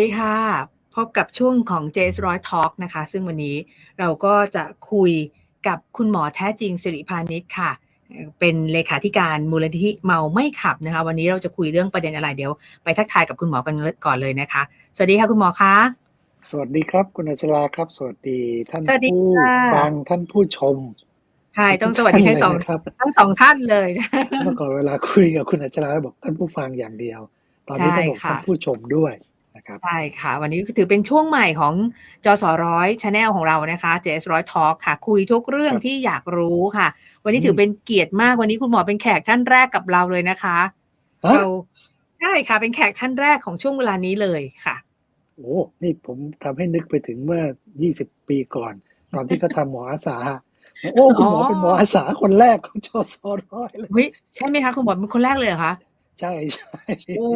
สวัสดีค่ะ พบกับช่วงของ j จร้อยทอ k นะคะ ซึ่งวันนี้เราก็จะคุยกับคุณหมอแท้จริงสิริพานิชค่ะ เป็นเลขาธิการมูลนิธิเมาไม่ขับนะคะ วันนี้เราจะคุยเรื่องประเด็นอะไรเดี๋ยว ไปทักทายกับคุณหมอกันก่อนเลยนะคะ สวัสดีค่ะคุณหมอคะสวัสดีครับ คุณอัชราครับ สวัสดีท่านสวัสดีผู้ค่ะฟังท่านผู้ชมใช่ต้องสวัสดีทั้งสองท่านเลยนะครับทั้งสองท่านเลยเมื่อก่อนเวลาคุยกับคุณอัชราบอกท่านผู้ฟังอย่างเดียว ตอนนี้ต้องบอกใช่ค่ะท่านผู้ชมด้วย นะครับใช่ค่ะ วันนี้ถือเป็นช่วงใหม่ของจอสอร้อยชาแนลของเรานะคะเจสร้อยทอค่ะ คุยทุกเรื่องครับที่อยากรู้ค่ะ วันนี้อืมถือเป็นเกียรติมากวันนี้คุณหมอเป็นแขกท่านแรกกับเราเลยนะคะฮะเราใช่ค่ะ เป็นแขกท่านแรกของช่วงเวลานี้เลยค่ะโอ้นี่ผมทำให้นึกไปถึงเมื่อ 20 ปีก่อน ตอนที่เขาทำหมออาสาโอ้คุณหมออ๋อเป็นหมออาสาคนแรกของจอสอร้อยเลยเฮ้ยใช่ไหมคะคุณหมอเป็นคนแรกเลยเหรอคะ ใช่ใช่โอ้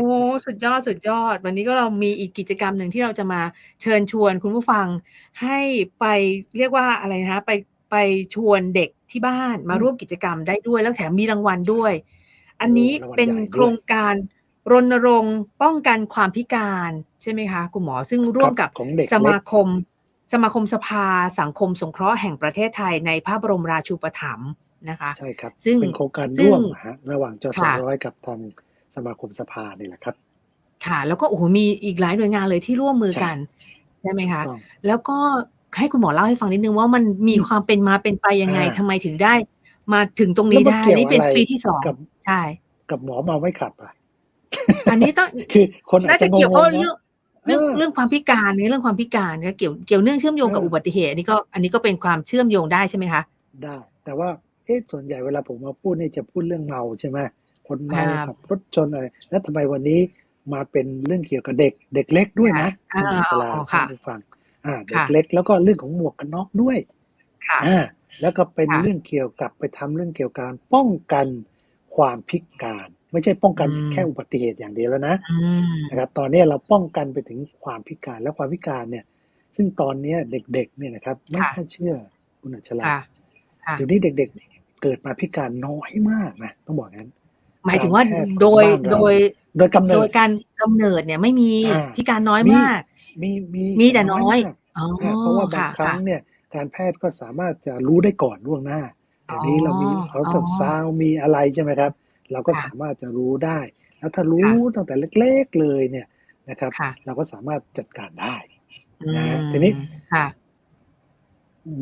สุดยอดสุดยอด วันนี้ก็เรามีอีกกิจกรรมหนึ่งที่เราจะมาเชิญชวนคุณผู้ฟัง ให้ไปเรียกว่าอะไรนะคะไปไปชวนเด็กที่บ้านมาร่วมกิจกรรมได้ด้วย แล้วแถมมีรางวัลด้วย อันนี้เป็นโครงการรณรงค์ป้องกันความพิการใช่ไหมคะคุณหมอซึ่งร่วมกับของเด็กสเล็มากคม สมาคมสภาสังคมสงเคราะห์แห่งประเทศไทยในพระบรมราชูปถัมภ์นะคะ ใช่ครับ ซึ่งเป็นโครงการซึ่งร่วมฮะระหว่างจอสอค่ะร้อยกับทาง สมาคมสภานี่แหละครับ ค่ะ แล้วก็โอ้โหมีอีกหลายหน่วยงานเลยที่ร่วมมือใช่กัน ใช่ไหมคะต้องแล้วก็ให้คุณหมอเล่าให้ฟังนิดนึงว่ามันมีอืมความเป็นมาเป็นไปยังไงอ่าทำไมถึงได้ มาถึงตรงนี้แล้วมันได้เกี่ยวนี่เป็นอะไรปีที่สองกับใช่กับหมอเมาไม่ขับอะอันนี้ต้องคือคนอาน่าจจะจะงเกี่ยวเพราะงๆเรื่อนะงเรื่องเออเรื่องความพิการเนี่ยเรื่องความพิการก็เกี่ยวเกี่ยวเนื่องเชื่อมโยงกับเอออุอุบัติเหตุอันนี้ก็อันนี้ก็เป็นความเชื่อมโยงได้ใช่ไหมคะ ได้ แต่ว่าเอ๊ะส่วนใหญ่เวลาผมมาพูดนี่จะพูดเรื่องเมาใช่ไหม คนเมาครับขับรถชนอะไรแล้วทำไมวันนี้มาเป็นเรื่องเกี่ยวกับเด็ก เด็กเล็กด้วยนะอ่าคุณอัชราอ๋อท่าค่ะนผู้ฟังอ่าเด็กค่ะเล็กแล้วก็เรื่องของหมวกกันน็อกด้วยค่ะอ่าแล้วก็เป็นค่ะเรื่องเกี่ยวกับไปทำเรื่องเกี่ยวกับการป้องกันความพิการ ไม่ใช่ป้องกันอืมแค่อุบัติเหตุอย่างเดียวแล้วนะอืมนะครับ ตอนนี้เราป้องกันไปถึงความพิการและความพิการเนี่ย ซึ่งตอนนี้เด็กๆเนี่ยนะครับไม่ค่ะน่าเชื่อคุณอัชราค่ะค่ะเดี๋ยวนี้เด็ก ๆ เกิดมาพิการน้อยมากนะต้องบอกงั้น หมายถึงว่าการแพทย์ของโดยบ้านเราโดยโดยกำเนิโดดยการกำเนิดเนี่ยไม่มีอ่าพิการน้อยมีมาก มีมีมีแต่น้อยมากอ๋ออ่าเพราะว่าบางค่ะครั้งค่ะเนี่ยการแพทย์ก็สามารถจะรู้ได้ก่อนล่วงหน้าเดี๋ยวนี้เรามีอ๋อเขาตรวจซาวด์มีอะไรใช่ไหมครับ เราก็ค่ะสามารถจะรู้ได้ แล้วถ้ารู้ตั้งแต่เล็ก ๆเลยเนี่ยนะครับค่ะเราก็สามารถจัดการได้อืมนะทีนี้ค่ะ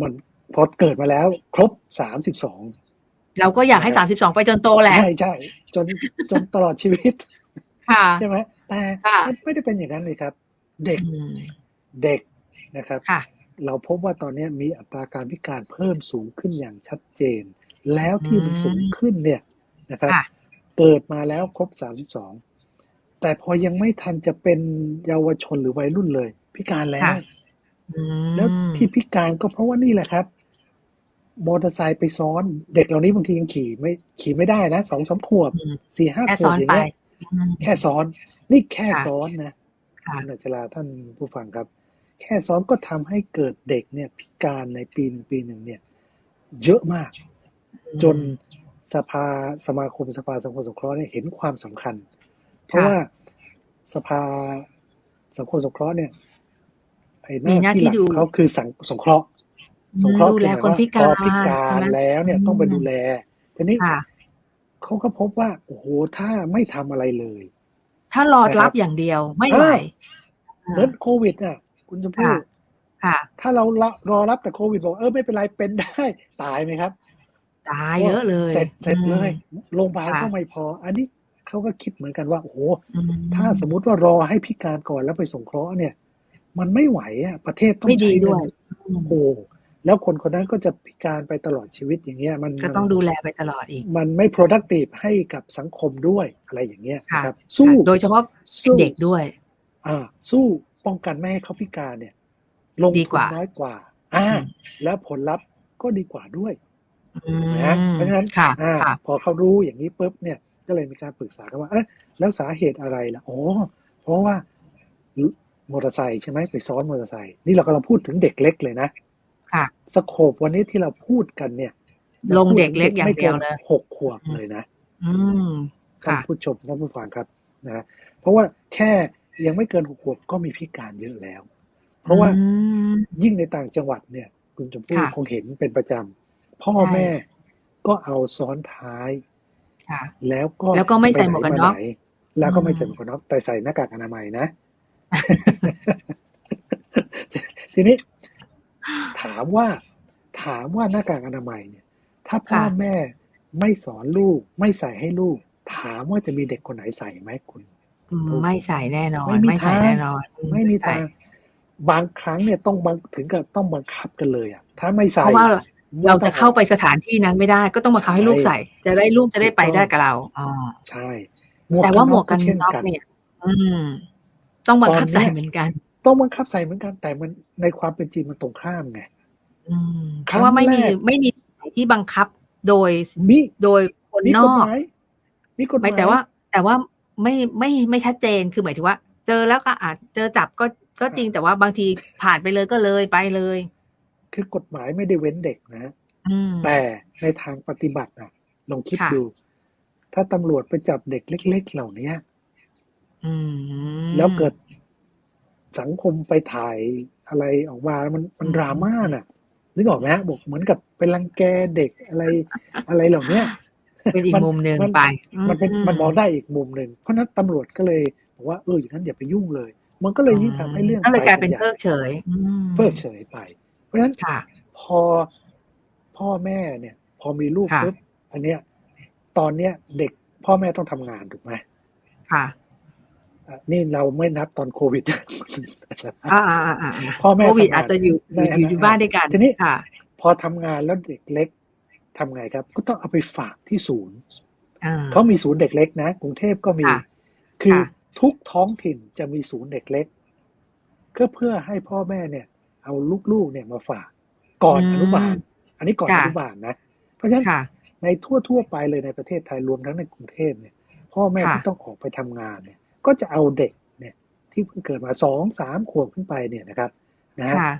มันพอเกิดมาแล้ว ครบสามสิบสอง เราก็อยากให้นะคสารัมบสิบสองไปจนโตแหละใช่ใช่จนจนตลอดชีวิต ค่ะใช่ไหมแต่ค่ะมันไม่ได้เป็นอย่างนั้นเลยครับ เด็กอืมเด็กนะครับค่ะเราพบว่าตอนนี้มีอัตราการพิการเพิ่มสูงขึ้นอย่างชัดเจน แล้วที่มันอืมสูงขึ้นเนี่ยนะครับค่ะเกิดมาแล้วครบ32แต่พอยังไม่ทันจะเป็นเยาวชนหรือวัยรุ่นเลย พิการแล้วค่ะอืมแล้วที่พิการก็เพราะว่านี่แหละครับ มอเตอร์ไซค์ไปซ้อน เด็กเหล่านี้บางทียังขี่ไม่ขี่ไม่ได้นะสองสามขวบอืมสี่ห้าแค่ขวซ้บอนอย่างไปเงี้ยอืมแค่ซ้อน นี่แค่ค่ะซ้อนนะค่ะคุณอัจฉราท่านผู้ฟังครับ แค่ซ้อนก็ทำให้เกิดเด็กเนี่ยพิการในปีหนึ่งปีหนึ่งเนี่ย เยอะมาก จนสภาสมาคมสภาสังคมสงเคราะห์เนี่ยเห็นความสำคัญ เพราะว่าสภาสังคมสงเคราะห์เนี่ยไอ้หมีน้าหน้าที่หที่ลักดูเขาคือสังสงเคราะห์ สงเคราะห์ดูคือแลหมายคนว่าพิพกาอรพิการใช่ไหมแล้วเนี่ยต้องไปดูแลทีนี้ค่ะเขาก็พบว่าโอ้โหถ้าไม่ทำอะไรเลย ถ้ารอนะครับรับอย่างเดียวไม่ไหวเหมือนโควิดน่ะ คุณชมพู่ค่ะค่ะถ้าเราละรอรับแต่โควิดบอกเออไม่เป็นไรเป็นได้ ตายไหมครับ ตายเยอะเลย เสร็จเสร็จเลยอืมโรงพยาบาลค่ะก็ไม่พอ อันนี้เขาก็คิดเหมือนกันว่าโอ้โหอืมถ้าสมมุติว่ารอให้พิการก่อนแล้วไปสงเคราะห์เนี่ย มันไม่ไหวอะประเทศต้องไม่ดีใช้เงินด้วยอืมโอ้ แล้วคนคนนั้นก็จะพิการไปตลอดชีวิตอย่างเงี้ย มันก็ต้องดูแลไปตลอดอีก มันไม่ productive ให้กับสังคมด้วยอะไรอย่างเงี้ยค่ะนะครับ สู้โดยเฉพาะสู้เด็กด้วย อ่า สู้ป้องกันไม่ให้เขาพิการเนี่ย ลงดีทุกว่านน้อยกว่า อ่าอืมแล้วผลลัพธ์ก็ดีกว่าด้วยอืมนะเพราะฉะนั้นค่ะอ่าค่ะพอเขารู้อย่างนี้ปุ๊บเนี่ย ก็เลยมีการปรึกษากันว่าเอ๊ะแล้วสาเหตุอะไรล่ะอ๋อเพราะว่ามอเตอร์ไซค์ใช่ไหมไปซ้อนมอเตอร์ไซค์นี่เรากำลังพูดถึงเด็กเล็กเลยนะ ค่ะสโคปวันนี้ที่เราพูดกันเนี่ย ลงเด็กเล็กอย่างเดียวเลยไม่กินหกขวบเลยนะ อืมท่านค่ะผู้ชมท่านผู้ฟังครับนะเพราะว่าแค่ยังไม่เกินหกขวบก็มีพิการเยอะแล้ว เพราะว่าอืมยิ่งในต่างจังหวัดเนี่ย คุณชมพู่ค่ะคงเห็นเป็นประจำพ่อใช่แม่ก็เอาซ้อนท้ายค่ะแล้วก็แล้วก็ไม่ใส่หมวกกันน็อกไปไหมาไหแล้วก็ไม่อืมใส่หมวกกันน็อกแต่ใส่หน้ากากอนามัยนะ ทีนี้ ถามว่า ถามว่าหน้ากากอนามัยเนี่ย ถ้าพ่อค่ะแม่ไม่สอนลูก ไม่ใส่ให้ลูก ถามว่าจะมีเด็กคนไหนใส่ไหมคุณอืมไม่ใส่แน่นอน ไม่มีไม่ใส่ทางแน่นอนไม่มีใส่ทางบางครั้งเนี่ยต้องบังถึงกับต้องบังคับกันเลยอะ ถ้าไม่ใส่เพราะว่าไม่เราต้จะองเข้าไปสถานที่นั้นไม่ได้ ก็ต้องมาเขาให้ลูกใช่ใส่ จะได้ลูกจะได้ไปถูกต้องได้กับเราอ๋อใช่แต่ว่าหมวกกันเช่นน็อกกันเนี่ย อืม ต้องบังคับตอนเนี้ยใส่เหมือนกัน ต้องบังคับใส่เหมือนกัน แต่มันในความเป็นจริงมันตรงข้ามไงอืม เพครั้งราะว่าไม่มีแรกไม่มีที่บังคับโดยมีโดยคนมีนกฎอหกมายมีกฎหไม่มายแต่ว่า แต่ว่าไม่ไม่ไม่ชัดเจนคือหมายถึงว่า เจอแล้วก็อาจเจอจับก็ก็จริงแต่ว่าบางทีผ่านไปเลยก็เลยไปเลย คือกฎหมายไม่ได้เว้นเด็กนะอืมแต่ในทางปฏิบัตินะลองคิดค่ะดู ถ้าตำรวจไปจับเด็กเล็ก ๆ เหล่านี้อืมแล้วเกิดสังคมไปถ่ายอะไรออกมาแล้วมันมันอืมดราม่าน่ะ นึกออกไหมบอกเหมือนกับเป็นรังแกเด็กอะไรอะไรเหล่านี้เป็นอีกมันมุมหนึ่งมันไป มันเป็นอืมันมองได้อีกมุมหนึ่งเพราะฉะนั้นตำรวจก็เลยบอกว่าเอออย่างนั้นอย่าไปยุ่งเลย มันก็เลยยิ่งทำให้เรื่องก็เลยกลายเป็นใหญ่เพิกเฉยอืมเพิกเฉยไป เพราะฉะนั้นค่ะพอพ่อแม่เนี่ย พอมีลูกค่ะปุ๊บอันเนี้ย ตอนเนี้ยเด็กพ่อแม่ต้องทำงานถูกไหมค่ะอะ นี่เราไม่นับตอนโควิดอ่าอ่าอ่าอ่าพ่อแม่โควิดทำงานอาจจะอยู่ในอยู่อยู่อนาบ้านด้วยกันทีนี้ค่ะพอทำงานแล้วเด็กเล็กทำไงครับ ก็ต้องเอาไปฝากที่ศูนย์อ่าเขามีศูนย์เด็กเล็กนะกรุงเทพก็มีค่ะคือค่ะทุกท้องถิ่นจะมีศูนย์เด็กเล็กก็เพื่อให้พ่อแม่เนี่ย เอาลูกๆเนี่ยมาฝากก่อนอืมอนุบาล อันนี้ก่อนค่ะอนุบาลนะ เพราะฉะนั้นค่ะในทั่วทั่วๆไปเลยในประเทศไทยรวมทั้งในกรุงเทพเนี่ย พ่อแม่ค่ะที่ต้องออกไปทำงานเนี่ย ก็จะเอาเด็กเนี่ยที่เพิ่งเกิดมาสองสามขวบขึ้นไปเนี่ยนะครับนะฮะค่ะ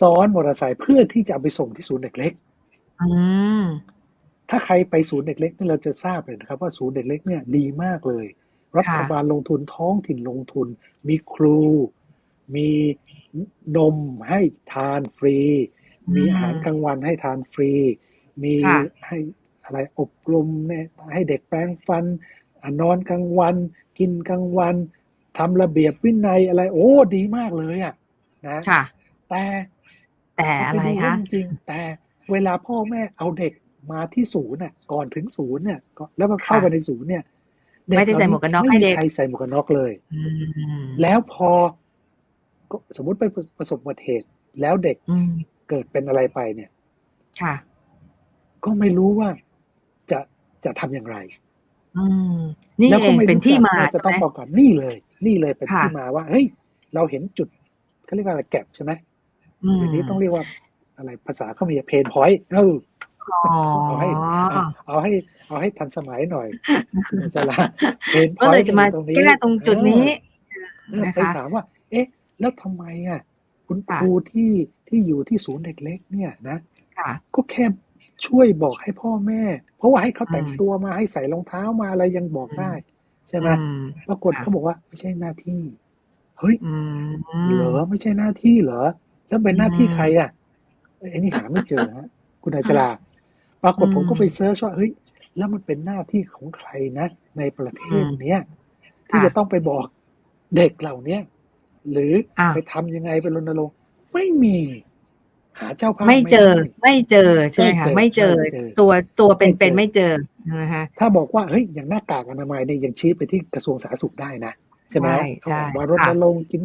ซ้อนมอเตอร์ไซค์เพื่อที่จะเอาไปส่งที่ศูนย์เด็กเล็กอืมถ้าใครไปศูนย์เด็กเล็กนี่เราจะทราบเลยนะครับ ว่าศูนย์เด็กเล็กเนี่ยดีมากเลย รัฐบาลลงทุนท้องถิ่นลงทุน มีครู มีนมให้ทานฟรีอืมมีอาหารกลางวันให้ทานฟรี มีค่ะให้อะไรอบรมเนี่ยให้เด็กแปรงฟันอะนอนกลางวัน กินกลางวันทำระเบียบวินัยอะไร โอ้ดีมากเลยอะนะค่ะ แต่แต่อะไรปดูคะจริงๆแต่เวลาพ่อแม่เอาเด็กมาที่ศูนย์น่ะ ก่อนถึงศูนย์เนี่ยก็แล้วมันเข้าค่ะไปในศูนย์เนี่ยเด็กไม่ได้ใส่หมวกกันน็อกไม่ให้มีเด็กใครใส่หมวกกันน็อกเลยอืมแล้วพอก็สมมุติไปประสบอุบัติเหตุ แล้วเด็กอืมเกิดเป็นอะไรไปเนี่ย ค่ะ ก็ไม่รู้ว่าจะจะทำอย่างไร อืมนี่แล้วเอก็งไม่เป็นรู้ที่จักมาว่าจะใช่ต้องไหมป้องกันนี่เลย นี่เลยเป็นค่ะที่มาว่าเฮ้ยเราเห็นจุดเขาเรียกว่าอะไรแก็บใช่ไหมอืมเดี๋ยวนี้ต้องเรียกว่าอะไรภาษาเขามีเพนพอยต์เอออ๋อเอาให้เอาเอาให้ เอาให้ทันสมัยหน่อยคุณอาจารย์เพนพก็อยเลยต์จะมาตรงนี้แก้ตรงจุดนี้เออนะคะไปถามว่า เอ๊ะ แล้วทำไมอะ คุณคค่ะรูที่ที่อยู่ที่ศูนย์เด็กเล็กเนี่ยนะค่ะก็แค่ ช่วยบอกให้พ่อแม่ เพราะว่าให้เขาแต่งอืมตัวมาให้ใส่รองเท้ามาอะไรยังบอกได้ ใช่ไหมอืมปรากฏค่ะเขาบอกว่าไม่ใช่หน้าที่ เฮ้ยอืมเหรอไม่ใช่หน้าที่เหรอ แล้วเป็นหน้าที่อืมใครอะเอ้ยอันนี้หาไม่เจอฮะคุณอาจาราปรากฏอืมผมก็ไปเซิร์ชว่าเฮ้ยแล้วมันเป็นหน้าที่ของใครนะ ในประเทศเนี้ยที่ค่ะจะต้องไปบอกเด็กเหล่าเนี้ยหรืออะไปทำยังไงไปรณรงค์ไม่มี หาเจ้าภาพไม่เจอด้ไม่เจอใช่ไหมคะไม่ไม่เจเจออไม่เจอตัวตัวเป็นไม่เจอเป็นไม่เจอนะคะถ้าบอกว่าเฮ้ยอย่างหน้ากากอนามัยเนี่ยยังชี้ไปที่กระทรวงสาธารณสุขได้นะใช่ไหมใช่เขาใช่บอกว่ารณรงค์กิน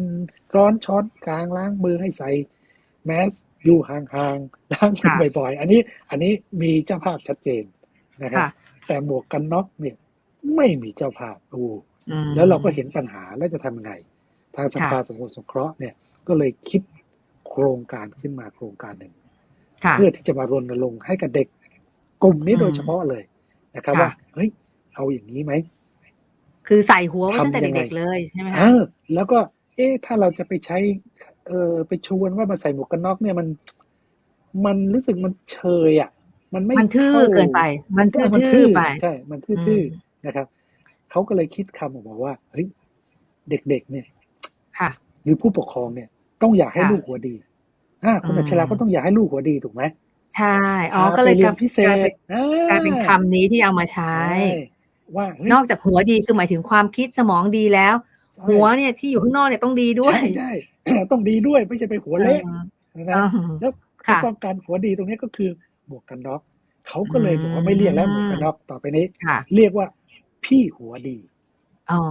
ร้อนช้อนกลางล้างมือให้ใส่แมสอยู่ห่างๆล้างมือค่ะบ่อยๆ อันนี้อันนี้มีเจ้าภาพชัดเจนนะครับค่ะแต่หมวกกันน็อกเนี่ย ไม่มีเจ้าภาพดูอืมแล้วเราก็เห็นปัญหาแล้วจะทำยังไง ทางสภาค่ะสังคมสงเคราะห์เนี่ยก็เลยคิด โครงการขึ้นมาโครงการหนึ่งค่ะเพื่อที่จะมารณรงค์ให้กับเด็ก กลุ่มนี้อืมโดยเฉพาะเลยนะครับค่ะว่าเฮ้ยเอาอย่างนี้ไหมคือใส่หัวไว้ตั้งแต่ทำยังไงเด็กๆเลยใช่ไหมเอคะอแล้วก็ เอ๊ะถ้าเราจะไปใช้ เออไปชวนว่ามาใส่หมวกกันน็อกเนี่ยมัน มันรู้สึกมันเชยอะ มันไม่มันทื่อข้าเกินไป มันเออมันทื่ทื่ออๆไปใช่ มันทื่อๆนะครับเขาก็เลยคิดคำออกมาว่าเฮ้ยเด็กๆเนี่ยค่ะหรือผู้ปกครองเนี่ย ต้องอยากให้ค่ะลูกหัวดีอ่าคุณอืมอัชราก็ต้องอยากให้ลูกหัวดีถูกไหมใช่อ๋อพาก็ไปเลยเรีกยลานยพิเศกลายษเป็นอ่ากลายเป็นคำนี้ที่เอามาใช้ใช่ว่าเฮ้ยนอกจากหัวดีคือหมายถึงความคิดสมองดีแล้วใช่หัวเนี่ยที่อยู่ข้างนอกเนี่ยต้องดีด้วยใช่ใช่ต้องดีด้วยไม่ใช่ไปหัวเละเอนะอแล้วค่ะป้องกันหัวดีตรงนี้ก็คือหมวกกันน็อกเขาก็เลยบอกว่าไม่เรียกแล้วหมวกกันน็อกต่อไปนี้ค่ะเรียกว่าพี่หัวดีอ๋อ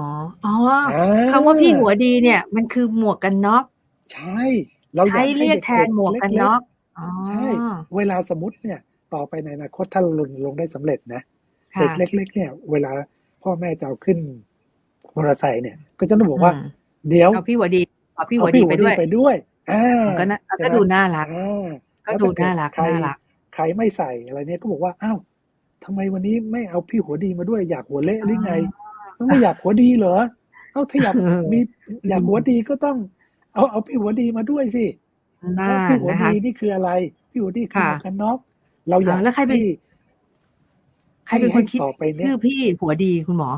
อ๋ออ่าคำว่าพี่หัวดีเนี่ย มันคือหมวกกันน็อก ใช่ เราอยาใช้กให้เรียกด็แทนหมวกกันเล็ๆน็อกอ๋อใช่เวลาสมมติเนี่ย ต่อไปในอนาคตถ้าเราลงลงได้สำเร็จนะค่ะเด็กเล็ก ๆ เนี่ย เวลาพ่อแม่จะเอาขึ้นมอเตอร์ไซค์เนี่ย ก็จะต้องบอกว่าอืมเดี๋ยวเอาพี่หัวดีเอาพี่หัเอาวดีไปด้วยไปด้วยอ่าก็น่าใช่ไหมก็ดูน่ารักอ่าก็ดูน่ารักใครน่ารักใครไม่ใส่อะไรเนี่ยก็บอกว่าอ้าวทำไมวันนี้ไม่เอาพี่หัวดีมาด้วยอยากหัวเละหรือไงไม่อยากหัวดีเหรอเอ้าถ้าอยากเออมีอยากหัวดีก็ต้อง เอาเอาพี่หัวดีมาด้วยสิน่าแล้วพี่หัวนะคะดีนี่คืออะไร พี่หัวดีคือค่ะหมวกกันน็อกเราอยากอ่าแล้วใครเป็นให้ใครเป็นคนคิดให้ต่อไปเนี่ยชื่อพี่หัวดีคุณหมอ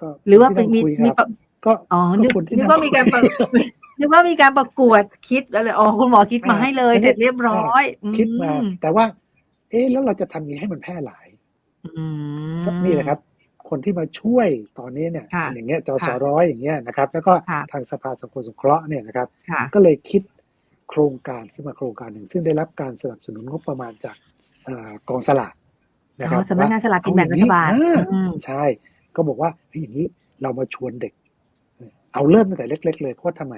ก็หรือว่าเป็นมีที่มีนั่งคุยครับปะก็อ๋อก็นึกคนที่นึกนั่งว่ามีการคุประยนึกว่ามีการประกวดคิดอะไรอ๋อคุณหมอคิดมาให้เลยอ่าเสร็จเรียบร้อย คิดมาอืแต่ว่า เอ๊ะแล้วเราจะทำยังไงให้มันแพร่หลายอืมนี่แหละครับ คนที่มาช่วยตอนนี้เนี่ยค่ะอย่างเงี้ยจสค่ะร้อยอย่างเงี้ยนะครับ แล้วก็ค่ะทางสภาสังคมสงเคราะห์เนี่ยนะครับค่ะก็เลยคิดโครงการขึ้นมาโครงการหนึ่ง ซึ่งได้รับการสนับสนุนงบประมาณจากเอ่อกองสลากนะคอ๋รัอบสำนักงานสลากกินแบ่งรัฐบาลเออย่งนี้อืมอ่าใช่ ก็บอกว่าเฮ้ยอย่างนี้เรามาชวนเด็ก เอาเริ่มตั้งแต่เล็ก ๆ เลยเพราะทำไม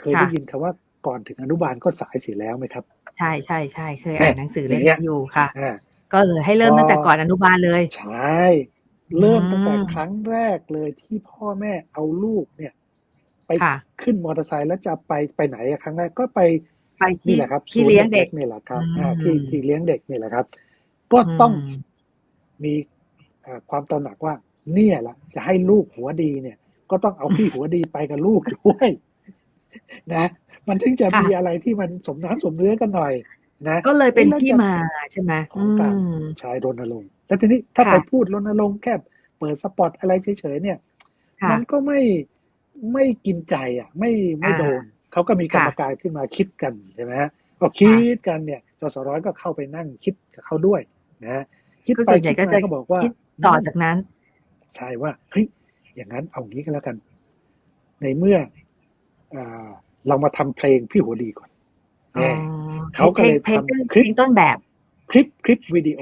เคยค่ะได้ยินคำว่าก่อนถึงอนุบาลก็สายเสียแล้วไหมครับ ใช่ใช่ใช่เคยอ่านหนังสือเล่มอย่างเงี้นี้ยอยู่ค่ะอ่าก็เลยให้เริ่มพอตั้งแต่ก่อนอนุบาลเลย ใช่ เริ่มตั้งแต่อืมครั้งแรกเลยที่พ่อแม่เอาลูกเนี่ย ไปค่ะขึ้นมอเตอร์ไซค์แล้วจะไปไปไหนอะครั้งแรกก็ไปไปนี่ที่แหละครับที่เลี้ยงเด็กศูนนี่แหละครับอืมอ่าที่ที่เลี้ยงเด็กนี่แหละครับ ก็ต้องมมีอ่าความตระหนักว่า เนี่ยแหละจะให้ลูกหัวดีเนี่ย ก็ต้องเอาพี่หัวดีไปกับลูกด้วย นะ มันถึงจะค่ะมีอะไรที่มันสมน้ำสมเนื้อกันหน่อย นะก็เลยเป็นเอ๊ะแล้วที่จะมาใช่ไหมของการอืมใช้รณรงค์แล้วทีนี้ถ้าค่ะไปพูดรณรงค์แค่เปิดสปอตอะไรเฉยๆเนี่ยค่ะมันก็ไม่ไม่กินใจอะ ไม่ไม่อ่าโดนเขาก็มีกรรมค่ะการขึ้นมาคิดกันใช่ไหมฮะก็คิดกันเนี่ยจสร้อยก็เข้าไปนั่งคิดกับเขาด้วยนะฮะคิดก็ไปส่วนใหญ่คิดก็มาจะก็บอกว่าคิดต่อจากนั้น ใช่ว่าเฮ้ยอย่างนั้นเอางี้ก็แล้วกัน ในเมื่ออ่าเรามาทำเพลงพี่หัวดีก่อนอ๋อแน่ เขาก็เลยพลงทำพลงคลิปเพลงต้นแบบ คลิปคลิปวิดีโอ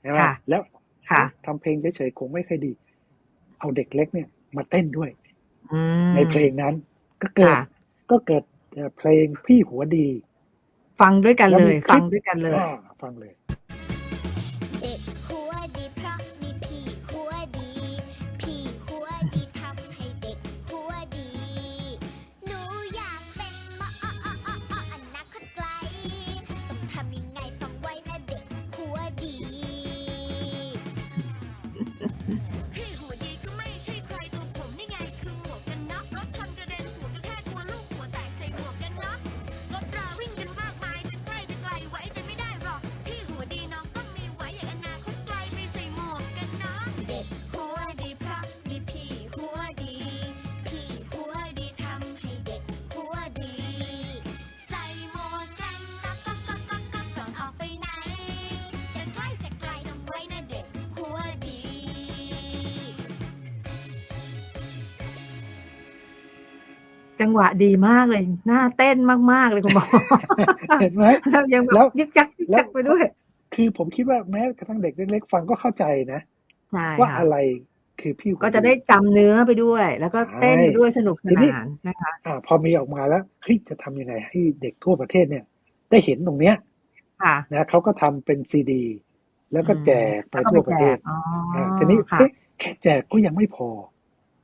ใช่ไหมค่ะแล้วค่ะทำเพลงเฉยๆคงไม่ค่อยดี เอาเด็กเล็กเนี่ย มาเต้นด้วยอืมในเพลงนั้น ก็เกิดค่ะก็เกิดเอ่อเพลงพี่หัวดี ฟังด้วยกันแล้วเลมียคลิปฟังด้วยกันเลยอ่าฟังเลย จังหวะดีมากเลยน่าเต้นมากๆเลยคุณหมอเห็นไหมแล้วยังแบแล้วบยึกยักยึกแล้วยักไปด้วย คือผมคิดว่าแม้กระทั่งเด็กเล็กๆฟังก็เข้าใจนะใช่ว่าค่ะอะไรคือพี่หัวก็จะได้จำเนื้อไปด้วย แล้วก็เต้นไปด้วยสนุกสทีนี้นานนะคะอ่าพอมีออกมาแล้วเฮ้ยจะทำยังไงให้เด็กทั่วประเทศเนี่ย ได้เห็นตรงเนี้ยค่ะนะเขาก็ทำเป็นซีดี แล้วก็แจกไปแล้วก็ทั่วประเทศแจกอ๋อออ่าทีนี้ค่ะเอ๊ะแค่แจกก็ยังไม่พอ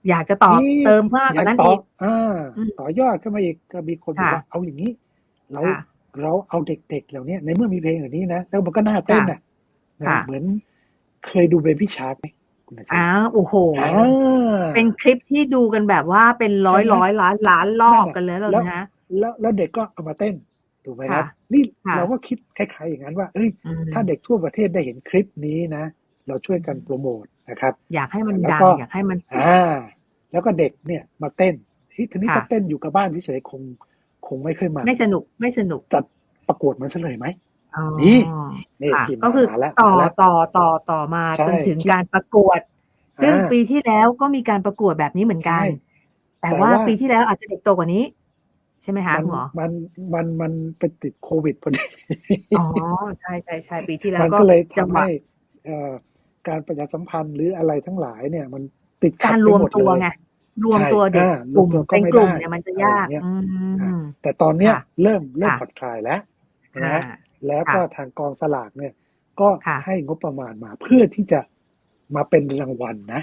อยากจะตอบนี่เติมมากกว่านั้นต่ออีกอ่าอืมต่อยอดขึ้นมาอีกก็มีคนบอกค่ะว่าเอาอย่างนี้เราค่ะเราเอาเด็กๆเหล่านี้ในเมื่อมีเพลงเหล่านี้นะแล้วมันก็น่าเต้นน่ะนะค่ะเหมือนเคยดูเบบี้ชาร์กไหมคุณอาจารอ้าย์วโอ้โหอ่าเป็นคลิปที่ดูกันแบบว่าเป็นร้อยใช่ไหมร้อยล้านล้านรอบนั่นแหละกันเลยแล้วแล้วนะแล้วแล้วเด็กก็เอามาเต้นถูกไหมครับค่ะนี่ค่ะเราก็คิดคล้ายๆอย่างนั้นว่า เอ้ยอืมถ้าเด็กทั่วประเทศได้เห็นคลิปนี้นะ เราช่วยกันโปรโมท นะครับ อยากให้มันแล้วดังก็อยากให้มันอ่าแล้วก็เด็กเนี่ยมาเต้นที่ทีนี้ค่ะถ้าเต้นอยู่กับบ้านเฉยๆคง คงไม่ค่อยมันไม่สนุกไม่สนุกจัดประกวดมันซะเลยไหมอ๋อนี่นี่ค่ะพิมพ์ก็คือมาแล้วต่อมาแล้วต่อต่อต่อมาใช่จนถึงคิดการประกวด ซึ่งอ่าปีที่แล้วก็มีการประกวดแบบนี้เหมือนกันใช่แต่แต่ว่าว่าปีที่แล้วอาจจะเด็กโตกว่านี้ ใช่ไหมคะมันคุณหมอมันมันมันไปติดโควิดพอดีอ๋อใช่ใช่ใช่ปีที่แล้วมันก็ก็เลยจังทำหวะให้เอ่อ การประชาสัมพันธ์หรืออะไรทั้งหลายเนี่ย มันติดขักาดรไปรวมหมดตัวเลยไงรวมใช่ตัวเด็กอ่ากลุ่มรวมตัวก็เป็นไม่กลุ่มได้เนี่ยมันจะอะไรยากอย่างเงี้ยอืมแต่ตอนเนี้ยค่ะเริ่มเริ่มค่ะผ่อนคลายแล้วอ่านะแล้วก็ค่ะทางกองสลากเนี่ย ก็ค่ะให้งบประมาณมาเพื่อที่จะมาเป็นรางวัลนะ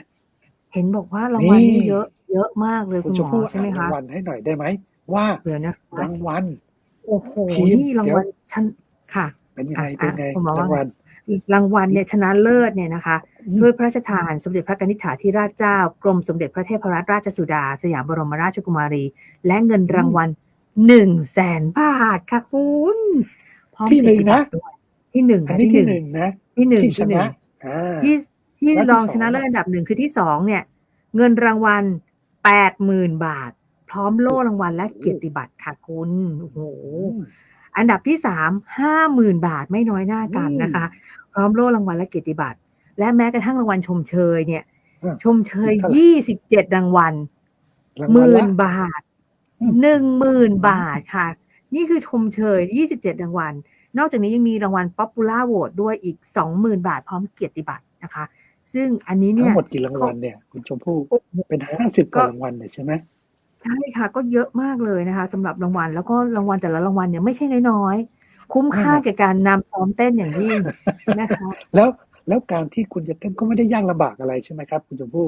เห็นบอกว่ารางวัลนี่นี่เยอะ เยอะมากเลยคุคุณณชหมมพู่อใช่ไหมอ่านคะรางวัลให้หน่อยได้ไหมว่าเดี๋ยวนะคะรางวัลโอ้โหพิมพ์นี่รางวัลชั้นค่ะ เป็นยังไงอะเป็นไงอะคุณหมอว่ารางวัล รางวัลเนี่ยชนะเลิศเนี่ยนะคะอืมถ้วยพระราชทานสมเด็จพระกนิษฐาธิราชเจ้ากรมสมเด็จพระเทพรัตนราชสุดา สยามบรมราชกุมารี และเงินรางวัลหนึ่งแสนบาทค่ะคุณพร้อมที่หนึ่งนะเกียรติบัตรด้วยที่หนึ่งอันค่ะนี้ที่ที่หหนึ่นึ่งงนะที่หนึ่งที่ชที่หนึ่นะงอ่าที่ที่แล้วที่รองสองชนะเลิศอันดับหนึ่งคือที่สองเนี่ย เงินรางวัลแปดหมื่นบาท พร้อมโล่รางวัลและเกียรติบัตรค่ะคุณโอ้โห อืมอันดับที่สามห้าหมื่นบาทไม่น้อยหน้ากันนะคะ พร้อมโล่รางวัลและเกียรติบัตร และแม้กระทั่งรางวัลชมเชยเนี่ยอะชมเชยเท่าไหร่ยี่สิบเจ็ดรางวัลรางหวัลมื่ละนบาทอืมหนึ่งหมื่นบาทค่ะ นี่คือชมเชยยี่สิบเจ็ดรางวัล นอกจากนี้ยังมีรางวัลป๊อปปูล่าโหวตด้วยอีกสองหมื่นบาทพร้อมเกียรติบัตรนะคะ ซึ่งอันนี้ทั้เนี่งยหมดกี่รางวัลเนี่ย คุณชมพู่โอ้โหเป็นห้าสิบกว่ารางวัลเนี่ยใช่ไหม ใช่ค่ะ ก็เยอะมากเลยนะคะสำหรับรางวัล แล้วก็รางวัลแต่ละรางวัลเนี่ยไม่ใช่น้อยๆ คุ้มค่าแก่การนำซ้อมเต้นอย่างยิ่งนะคะ แล้วแล้วการที่คุณจะเต้นก็ไม่ได้ยากลำบากอะไรใช่ไหมครับ คุณชมพู่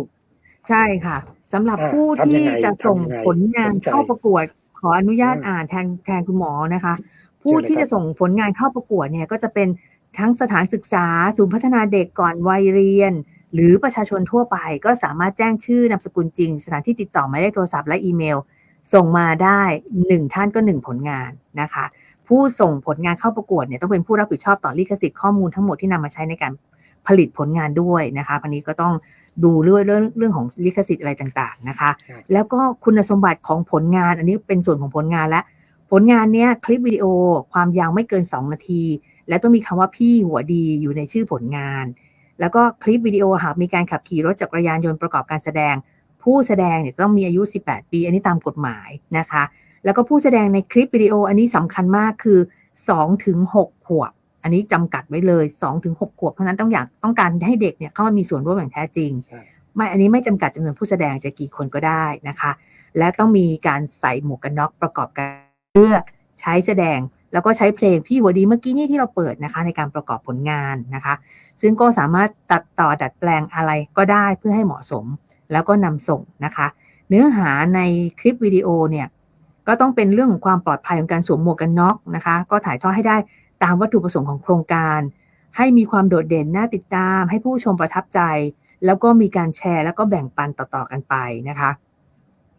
ใช่ค่ะสำหรับอ่าผู้ทำยัที่งไงจะส่งทำยังไงผลงานสนใจเข้าประกวดขออนุญาตอืมอ่านแทนแทนคุณหมอนะคะ ผู้เชิญเลยที่ครัจะบ ส่งผลงานเข้าประกวดเนี่ยก็จะเป็นทั้งสถานศึกษา ศูนย์พัฒนาเด็กก่อนวัยเรียน หรือประชาชนทั่วไปก็สามารถแจ้งชื่อนามสกุลจริง สถานที่ติดต่อหมายเลขโทรศัพท์และอีเมล ส่งมาได้หนึ่งท่านก็หนึ่งผลงานนะคะ ผู้ส่งผลงานเข้าประกวดเนี่ยต้องเป็นผู้รับผิดชอบต่อลิขสิทธิ์ข้อมูลทั้งหมดที่นำมาใช้ในการผลิตผลงานด้วยนะคะพันนี้ก็ต้องดูเรื่องเรื่องเรื่องของลิขสิทธิ์อะไรต่างๆนะคะครับแล้วก็คุณสมบัติของผลงานอันนี้เป็นส่วนของผลงานและ ผลงานเนี้ยคลิปวิดีโอความยาวไม่เกิน 2 นาที และต้องมีคำว่าพี่หัวดีอยู่ในชื่อผลงาน แล้วก็คลิปวิดีโอหากมีการขับขี่รถจักรยานยนต์ประกอบการแสดง ผู้แสดงเนี่ยต้องมีอายุ 18 ปี อันนี้ตามกฎหมายนะคะ แล้วก็ผู้แสดงในคลิปวิดีโออันนี้สำคัญมากคือ2ถึง6ขวบ อันนี้จำกัดไว้เลย2ถึง6ขวบ เพราะฉะนั้นต้องอยากต้องการให้เด็กเนี่ยเข้ามามีส่วนร่วมอย่างแท้จริงใช่ไม่อันนี้ไม่จำกัดจำนวนผู้แสดงจะกี่คนก็ได้นะคะ และต้องมีการใส่หมวกกันน็อกประกอบกันเพื่อใช้แสดง แล้วก็ใช้เพลงพี่หัวดีเมื่อกี้นี่ที่เราเปิดนะคะ ในการประกอบผลงานนะคะ ซึ่งก็สามารถตัดต่อดัดแปลงอะไรก็ได้เพื่อให้เหมาะสม แล้วก็นำส่งนะคะ เนื้อหาในคลิปวิดีโอเนี่ยก็ต้องเป็นเรื่องของความปลอดภัยของการสวมหมวกกันน็อกนะคะ ก็ถ่ายทอดให้ได้ตามวัตถุประสงค์ของโครงการ ให้มีความโดดเด่นน่าติดตาม ให้ผู้ชมประทับใจ แล้วก็มีการแชร์ แล้วก็แบ่งปันต่อๆกันไปนะคะ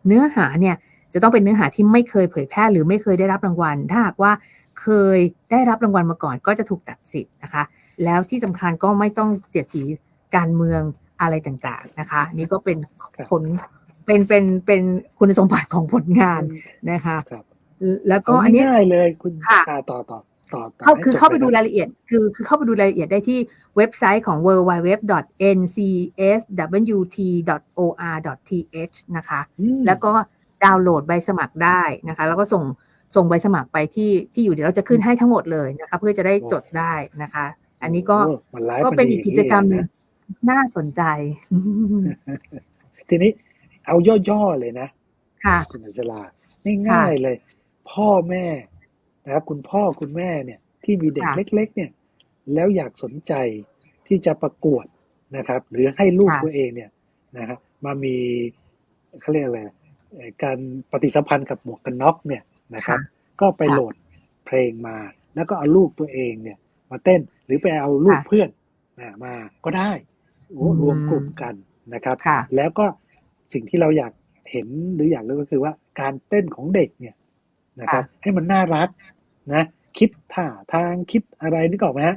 เนื้อหาเนี่ย จะต้องเป็นเนื้อหาที่ไม่เคยเผยแพร่หรือไม่เคยได้รับรางวัล ถ้าหากว่าเคยได้รับรางวัลมาก่อนก็จะถูกตัดสิทธิ์นะคะ แล้วที่สำคัญก็ไม่ต้องเสียดสีการเมืองอะไรต่างๆนะคะ นี่ก็เป็นครับผลเป็นเป็นเป็นคุณสมบัติของผลงานนะคะครับแล้วก็เอาอันนี้ง่ายๆเลยคุณค่ะอ่าต่อต่อต่อต่อเข้าให้คือจบเข้าไปลยดูครับรายละเอียด คือคือเข้าไปดูรายละเอียดได้ที่เว็บไซต์ของ www.ncswt.or.th นะคะอืมแล้วก็ ดาวน์โหลดใบสมัครได้นะคะ แล้วก็ส่งส่งใบสมัครไปที่ที่อยู่เดี๋ยวเราจะขึ้นให้ทั้งหมดเลยนะคะ เพื่อจะได้จดได้นะคะ อันนี้ก็โอ้มันไลฟ์ก็เป็นดีอีกกิจกรรมหนึ่งนะน่าสนใจ ทีนี้เอาย่อๆเลยนะ ค่ะคุณอัญชลาง่ายๆเลย พ่อแม่นะครับคุณพ่อคุณแม่เนี่ย ที่มีเด็กค่ะเล็ก ๆ เนี่ย แล้วอยากสนใจที่จะประกวดนะครับ หรือให้ลูกค่ะตัวเองเนี่ยนะครับมามีเขาเรียกอะไรเอ่อ การปฏิสัมพันธ์กับหมวกกันน็อกเนี่ยนะครับ ก็ไปค่ะโหลดเพลงมา แล้วก็เอาลูกตัวเองเนี่ย มาเต้นหรือไปเอาลูกค่ะเพื่อนนะมาก็ได้โอ้อืมรวมกลุ่มกันนะครับค่ะแล้วก็สิ่งที่เราอยากเห็นหรืออยากรู้ก็คือว่าการเต้นของเด็กเนี่ยนะครับ ให้มันน่ารักนะ คิดท่าทางคิดอะไรนึกออกไหมฮะ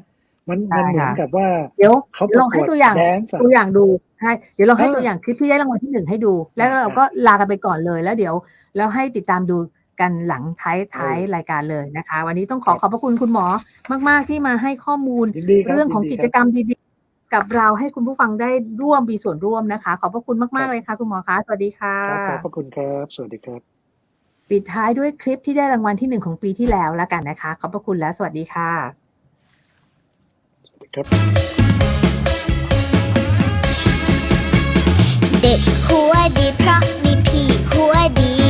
มันได้มันเหมือนค่ะกับว่าเดี๋ยวเขาปลระองกให้วดตัวอย่างแดนซ์อะตัวอย่างดู ช่เดี๋ยวเราให้เออตัวอย่างคลิปที่ได้รางวัลที่หนึ่งให้ดู แล้วเราก็ลากันไปก่อนเลยแล้วเดี๋ยวแล้วให้ติดตามดูกันหลังท้ายท้ายรายการเลยนะคะ วันนี้ต้องขอขอบพระคุณคุณหมอมาก ๆ ที่มาให้ข้อมูลยินดีครับเรื่องของยินดีกิคจบกรรมดีๆ กับเราให้คุณผู้ฟังได้ร่วมมีส่วนร่วมนะคะ ขอบพระคุณมาก ๆ เลยค่ะคุณหมอคะสวัสดีค่ะครับขอบพระคุณครับสวัสดีครับ ปิดท้ายด้วยคลิปที่ได้รางวัลที่หนึ่งของปีที่แล้วแล้วกันนะคะ ขอบพระคุณและสวัสดีค่ะสวัสดีครับ เด็กหัวดีเพราะมีพี่หัวดี